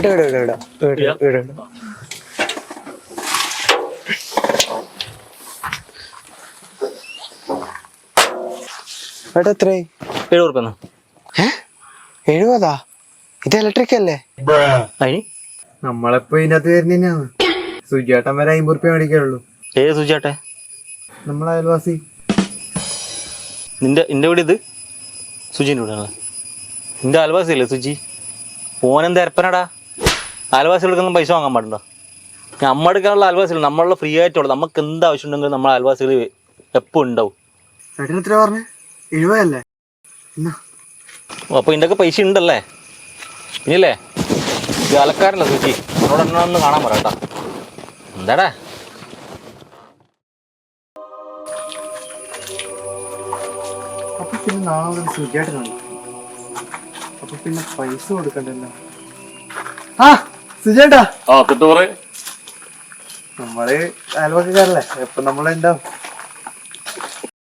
ഏട്ടാ എഴുപതാ? ഇത് ഇലക്ട്രിക് അല്ലേ? അതിന് നമ്മളിപ്പോ ഇതിനകത്ത് വരുന്നതിനാണ്. സുജേട്ടൻ വരെ അമ്പത് റുപ്യ മേടിക്കുള്ളൂ ഏത് സുചാട്ടെ നമ്മളെ അയൽവാസി. നിന്റെ നിന്റെ വീട് ഇത്? സുജിന്റെ വീടാണ്. നിന്റെ അയൽവാസി അല്ലേ സുജി? ഓനെന്താ എരപ്പനടാ അയൽവാസികൾക്കൊന്നും പൈസ വാങ്ങാൻ പാടുണ്ടോ നമ്മൾ എടുക്കാനുള്ള അയൽവാസികൾ നമ്മളുള്ള ഫ്രീ ആയിട്ടുള്ളൂ നമുക്ക് എന്ത് ആവശ്യം ഉണ്ടെങ്കിലും നമ്മളെ അയൽവാസികൾ എപ്പോൾ ഉണ്ടാവും. ചേട്ടൻ എത്ര പറഞ്ഞേ? എഴുപതല്ലേ? എന്നാ. അപ്പോൾ ഇതിന്റെയൊക്കെ പൈസ ഉണ്ടല്ലേ? പിന്നില്ലേ അലക്കാരല്ല എന്നോട് എന്നെ ഒന്ന് കാണാൻ പറ കേട്ടാ. എന്താടാ? അപ്പൊ പിന്നെ നാളെ അപ്പൊ പിന്നെ പൈസ കൊടുക്കണ്ടല്ലോ. ആ! സുജേട്ടാ. ആ കിട്ടു പറ നമ്മൾ അയൽവക്കാരല്ലേ എപ്പൊ നമ്മളുണ്ടാവും